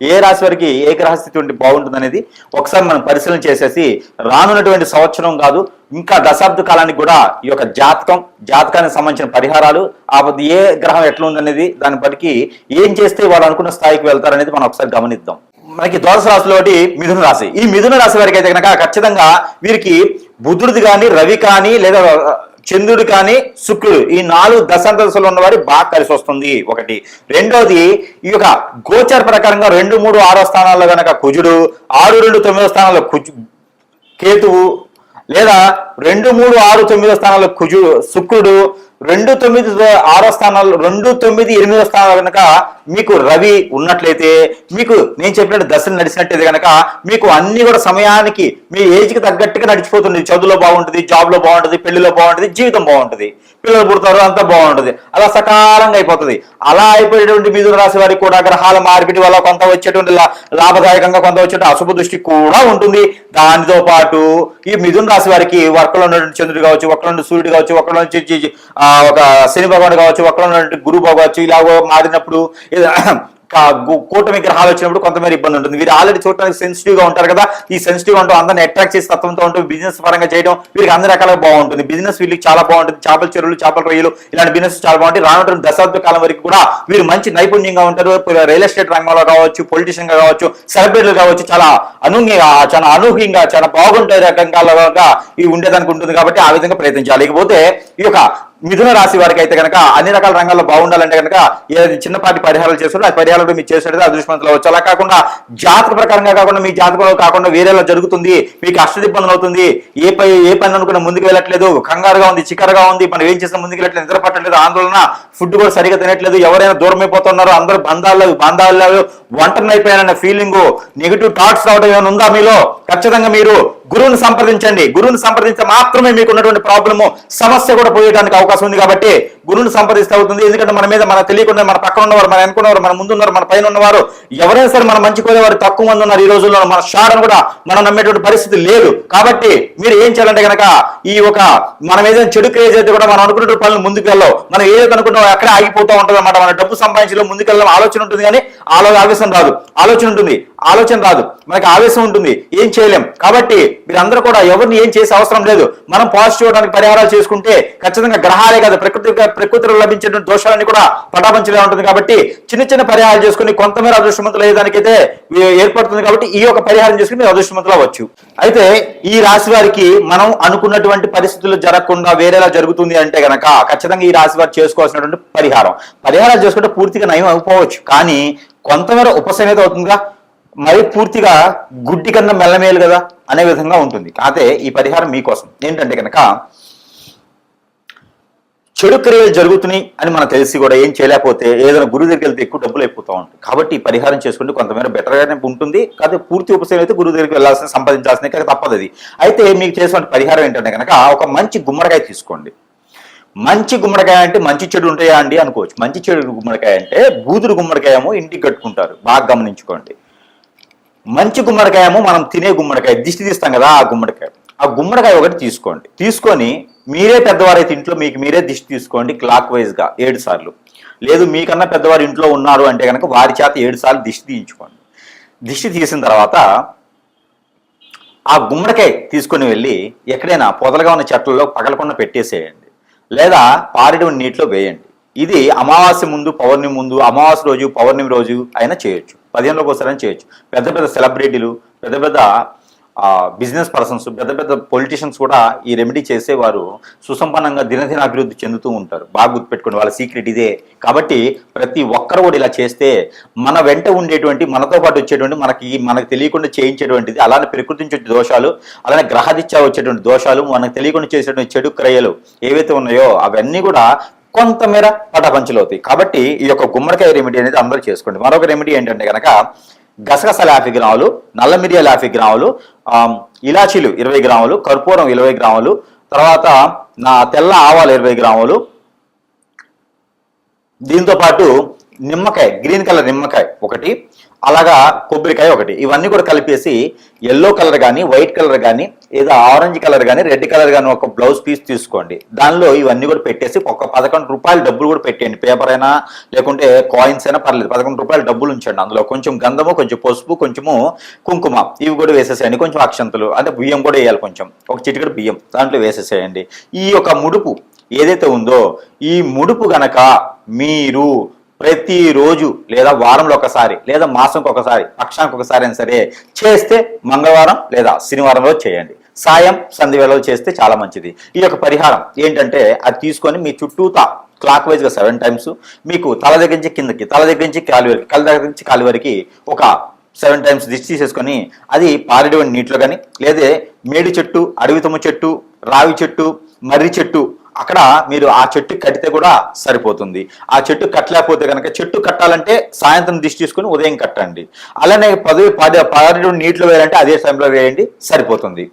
ఏ రాశి వారికి ఏ గ్రహస్థితి ఉంటే బాగుంటుంది అనేది ఒకసారి మనం పరిశీలన చేసేసి రానున్నటువంటి సంవత్సరం కాదు ఇంకా దశాబ్ద కాలానికి కూడా ఈ యొక్క జాతకం జాతకానికి సంబంధించిన పరిహారాలు ఆ ఏ గ్రహం ఎట్లా ఉందనేది దాన్ని బట్టి ఏం చేస్తే వాళ్ళు అనుకున్న స్థాయికి వెళ్తారనేది మనం ఒకసారి గమనిద్దాం. మనకి ద్వాదశ రాశిలో ఒకటి మిథున రాశి. ఈ మిథున రాశి వారికి అయితే కనుక ఖచ్చితంగా వీరికి బుధుడిది కానీ రవి కానీ లేదా చంద్రుడు కానీ శుక్రుడు ఈ నాలుగు దశాంతదశలు ఉన్నవారు బాగా కలిసి వస్తుంది. ఒకటి. రెండోది ఈ యొక్క గోచర ప్రకారంగా రెండు మూడు ఆరో స్థానాల్లో కనుక కుజుడు ఆరు రెండు తొమ్మిదో స్థానాల్లో కుజు కేతువు లేదా రెండు మూడు ఆరు తొమ్మిదో స్థానాల్లో కుజు శుక్రుడు రెండు తొమ్మిది ఆరో స్థానాలు రెండు తొమ్మిది ఎనిమిదో స్థానాలు కనుక మీకు రవి ఉన్నట్లయితే మీకు నేను చెప్పినట్టు దశలు నడిచినట్టయితే కనుక మీకు అన్ని కూడా సమయానికి మీ ఏజ్కి తగ్గట్టుగా నడిచిపోతుంది. చదువులో బాగుంటుంది జాబ్లో బాగుంటుంది పెళ్ళిలో బాగుంటుంది జీవితం బాగుంటుంది. పిల్లలు పుడతారు అంతా బాగుంటుంది. అలా సకాలంగా అయిపోతుంది. అలా అయిపోయేటువంటి మిథున రాశి వారికి కూడా గ్రహాల మార్పిడి వల్ల కొంత వచ్చేటువంటి లాభదాయకంగా కొంత వచ్చేటువంటి అశుభ దృష్టి కూడా ఉంటుంది. దానితో పాటు ఈ మిథున రాశి వారికి వర్కలో ఉన్నటువంటి చంద్రుడు కావచ్చు వర్కలో ఉన్న సూర్యుడు కావచ్చు వర్కలో నుంచి ఆ, ఒక శని భగవాన్ కావచ్చు అక్కడ ఉన్నటువంటి గురువు కావచ్చు ఇలా మారినప్పుడు కూటమి గ్రహాలు వచ్చినప్పుడు కొంతమేర ఇబ్బంది ఉంటుంది. వీరు ఆల్రెడీ చూడడానికి సెన్సిటివ్గా ఉంటారు కదా. ఈ సెన్సిటివ్ అంటూ అందరిని అట్రాక్ట్ చేసి తత్వంతో ఉంటూ బిజినెస్ పరంగా చేయడం వీరికి అన్ని రకాలుగా బాగుంటుంది. బిజినెస్ వీళ్ళకి చాలా బాగుంటుంది. చేపల చెరువులు చేపల రొయ్యలు ఇలాంటి బిజినెస్ చాలా బాగుంటాయి. రానున్న దశాబ్ద కాలం వరకు కూడా వీరు మంచి నైపుణ్యంగా ఉంటారు. రియల్ ఎస్టేట్ రంగంలో కావచ్చు పొలిటీషియన్గా కావచ్చు సెలబ్రిటీలు కావచ్చు చాలా అనూహ్యంగా చాలా అనూహ్యంగా చాలా బాగుంటాయి రకంగా ఇవి ఉండేదానికి ఉంటుంది కాబట్టి ఆ విధంగా ప్రయత్నించాలి. ఇకపోతే ఈ యొక్క మిథున రాశి వారికి అయితే కనుక అన్ని రకాల రంగాల్లో బాగుండాలంటే కనుక ఏదైతే చిన్నపాటి పరిహారాలు చేస్తుంటే ఆ పరిహారాలు మీరు చేసేటది అదృష్టవంతులు అవ్వచ్చు. అలా కాకుండా జాతక ప్రకారంగా కాకుండా మీ జాతకంలో కాకుండా వేరేలా జరుగుతుంది మీకు అష్టదిబ్బందులు అవుతుంది ఏ పై ఏ పని అనుకున్న ముందుకు వెళ్ళట్లేదు కంగారుగా ఉంది చికరగా ఉంది మనం ఏం చేసిన ముందుకు వెళ్ళట్లేదు నిద్రపట్టలేదు ఆందోళన ఫుడ్ కూడా సరిగా తినట్లేదు ఎవరైనా దూరం అయిపోతున్నారు అందరూ బంధాల్లో బంధాల్లో ఒంటరి అయిపోయారన్న ఫీలింగ్ నెగిటివ్ థాట్స్ రావడం ఏమైనా ఉందా మీలో? ఖచ్చితంగా మీరు గురువుని సంప్రదించండి. గురువుని సంప్రదించ మాత్రమే మీకు ఉన్నటువంటి ప్రాబ్లము సమస్య కూడా పోయడానికి అవకాశం ఉంది కాబట్టి గురువుని సంప్రదిస్తే అవుతుంది. ఎందుకంటే మన మీద మన తెలియకుండా మన పక్కన ఉన్నవారు మన అనుకున్నవారు మన ముందున్నారు మన పైన ఉన్నవారు ఎవరైనా సరే మన మంచి కోరేవారు తక్కువ మంది ఉన్నారు ఈ రోజుల్లో. మన షాడని కూడా మనం నమ్మేటువంటి పరిస్థితి లేదు. కాబట్టి మీరు ఏం చేయాలంటే కనుక ఈ ఒక మనం ఏదైనా చెడు క్రేజ్ అయితే కూడా మనం అనుకున్న పనులు ముందుకు వెళ్ళవు. మనం ఏదైతే అనుకుంటామో అక్కడే ఆగిపోతూ ఉంటుంది అనమాట మన డబ్బు సంపాదించడం ముందుకు వెళ్ళడం ఆలోచన ఉంటుంది కానీ ఆలో ఆవేశం రాదు. ఆలోచన ఉంటుంది. ఆలోచన రాదు. మనకి ఆవేశం ఉంటుంది. ఏం చేయలేం. కాబట్టి మీరందరూ కూడా ఎవరిని ఏం చేసే అవసరం లేదు. మనం పాజిటివ్ అవడానికి పరిహారాలు చేసుకుంటే ఖచ్చితంగా గ్రహాలే కాదు ప్రకృతి ప్రకృతిలో లభించిన దోషాలన్నీ కూడా పటాపంచలే ఉంటుంది కాబట్టి చిన్న చిన్న పరిహారాలు చేసుకుని కొంతమేర అదృష్టవంతులు అయ్యేదానికైతే ఏర్పడుతుంది కాబట్టి ఈ యొక్క పరిహారం చేసుకుని మీరు అదృష్టవంతులు అవ్వచ్చు. అయితే ఈ రాశి వారికి మనం అనుకున్నటువంటి పరిస్థితులు జరగకుండా వేరేలా జరుగుతుంది అంటే గనక ఖచ్చితంగా ఈ రాశి వారు చేసుకోవాల్సినటువంటి పరిహారం. పరిహారాలు చేసుకుంటే పూర్తిగా నయం అయిపోవచ్చు. కానీ కొంతమేర ఉపశమేత అవుతుందిగా? మరి పూర్తిగా గుడ్డి కన్నా మెల్లమేలు కదా అనే విధంగా ఉంటుంది. అయితే ఈ పరిహారం మీకోసం. ఏంటంటే కనుక చెడు క్రియలు జరుగుతున్నాయి అని మనకు తెలిసి కూడా ఏం చేయలేకపోతే ఏదైనా గురువు దగ్గరికి వెళ్తే ఎక్కువ డబ్బులు అయిపోతూ ఉంటాయి. కాబట్టి పరిహారం చేసుకుంటే కొంతమేర బెటర్గానే ఉంటుంది. కాదు పూర్తి ఉపశమనం అయితే గురువు దగ్గరికి వెళ్ళాల్సిన సంపాదించాల్సిన కాక తప్పదు అది అయితే మీకు చేసిన పరిహారం ఏంటంటే కనుక ఒక మంచి గుమ్మడికాయ తీసుకోండి. మంచి గుమ్మడికాయ అంటే మంచి చెడు ఉంటాయా అండి అనుకోవచ్చు. మంచి చెడు గుమ్మడికాయ అంటే బూదురు గుమ్మడికాయమో ఇంటికి కట్టుకుంటారు. బాగా గమనించుకోండి. మంచి గుమ్మడికాయమో మనం తినే గుమ్మడికాయ దిష్టి తీస్తాం కదా ఆ గుమ్మడికాయ. ఆ గుమ్మడికాయ ఒకటి తీసుకోండి. తీసుకొని మీరే పెద్దవారైతే ఇంట్లో మీకు మీరే దిష్టి తీసుకోండి క్లాక్ వైజ్గా ఏడు సార్లు. లేదు మీకన్నా పెద్దవారు ఇంట్లో ఉన్నారు అంటే కనుక వారి చేత ఏడు సార్లు దిష్టి తీయించుకోండి. దిష్టి తీసిన తర్వాత ఆ గుమ్మడికాయ తీసుకొని వెళ్ళి ఎక్కడైనా పొదలుగా ఉన్న చెట్లలో పగలకుండా పెట్టేసేయండి. లేదా పారిడి నీటిలో వేయండి. ఇది అమావాస్య ముందు పౌర్ణమి ముందు అమావాస్య రోజు పౌర్ణమి రోజు అయినా చేయొచ్చు. పదిహేనులోకి ఒకసారి చేయొచ్చు. పెద్ద పెద్ద సెలబ్రిటీలు పెద్ద పెద్ద బిజినెస్ పర్సన్స్ పెద్ద పెద్ద పొలిటీషియన్స్ కూడా ఈ రెమెడీ చేసేవారు సుసంపన్నంగా దినదిన అభివృద్ధి చెందుతూ ఉంటారు. బాగా గుర్తుపెట్టుకోండి వాళ్ళ సీక్రెట్ ఇదే. కాబట్టి ప్రతి ఒక్కరు కూడా ఇలా చేస్తే మన వెంట ఉండేటువంటి మనతో పాటు వచ్చేటువంటి మనకి మనకు తెలియకుండా చేయించేటువంటిది అలానే ప్రకృతి నుంచి వచ్చే దోషాలు అలానే గ్రహదిత్యా వచ్చేటువంటి దోషాలు మనకు తెలియకుండా చేసేటువంటి చెడు క్రయలు ఏవైతే ఉన్నాయో అవన్నీ కూడా కొంతమేర పటపంచలవుతాయి. కాబట్టి ఈ యొక్క గుమ్మడికాయ రెమెడీ అనేది అందరూ చేసుకోండి. మరొక రెమెడీ ఏంటంటే కనుక గసగసలు యాభై గ్రాములు నల్ల మిరియాలు యాభై గ్రాములు ఇలాచీలు ఇరవై గ్రాములు కర్పూరం ఇరవై గ్రాములు తర్వాత నా తెల్ల ఆవాలు ఇరవై గ్రాములు. దీంతో పాటు నిమ్మకాయ గ్రీన్ కలర్ నిమ్మకాయ ఒకటి అలాగా కొబ్బరికాయ ఒకటి. ఇవన్నీ కూడా కలిపేసి ఎల్లో కలర్ కానీ వైట్ కలర్ కానీ ఏదో ఆరెంజ్ కలర్ కానీ రెడ్ కలర్ కానీ ఒక బ్లౌజ్ పీస్ తీసుకోండి. దానిలో ఇవన్నీ కూడా పెట్టేసి ఒక పదకొండు రూపాయలు డబ్బులు కూడా పెట్టేయండి. పేపర్ అయినా లేకుంటే కాయిన్స్ అయినా పర్లేదు. పదకొండు రూపాయలు డబ్బులు ఉంచండి. అందులో కొంచెం గంధము కొంచెం పసుపు కొంచెము కుంకుమ ఇవి కూడా వేసేసేయండి. కొంచెం అక్షంతలు అంటే బియ్యం కూడా వేయాలి కొంచెం. ఒక చిటికడు బియ్యం దాంట్లో వేసేసేయండి. ఈ యొక్క ముడుపు ఏదైతే ఉందో ఈ ముడుపు గనక మీరు ప్రతిరోజు లేదా వారంలో ఒకసారి లేదా మాసంకి ఒకసారి పక్షానికి ఒకసారి అయినా సరే చేస్తే మంగళవారం లేదా శనివారం రోజు చేయండి. సాయం సంధి వేళలో చేస్తే చాలా మంచిది. ఈ యొక్క పరిహారం ఏంటంటే అది తీసుకొని మీ చుట్టూతా క్లాక్ వైజ్గా సెవెన్ టైమ్స్ మీకు తల దగ్గర నుంచి కిందకి తల దగ్గర నుంచి కాలి వరకు కళ్ళ దగ్గర నుంచి కాలి వరకు ఒక సెవెన్ టైమ్స్ దిష్టి తీసేసుకొని అది పారేటువంటి నీటిలో కానీ లేదా మేడి చెట్టు అడవితమ్మ చెట్టు రావి చెట్టు మర్రి చెట్టు అక్కడ మీరు ఆ చెట్టు కట్టితే కూడా సరిపోతుంది. ఆ చెట్టు కట్టలేకపోతే కనుక చెట్టు కట్టాలంటే సాయంత్రం దిష్టి తీసుకుని ఉదయం కట్టండి. అలానే పదవి పది పారేడు నీటిలో వేయాలంటే అదే టైంలో వేయండి సరిపోతుంది.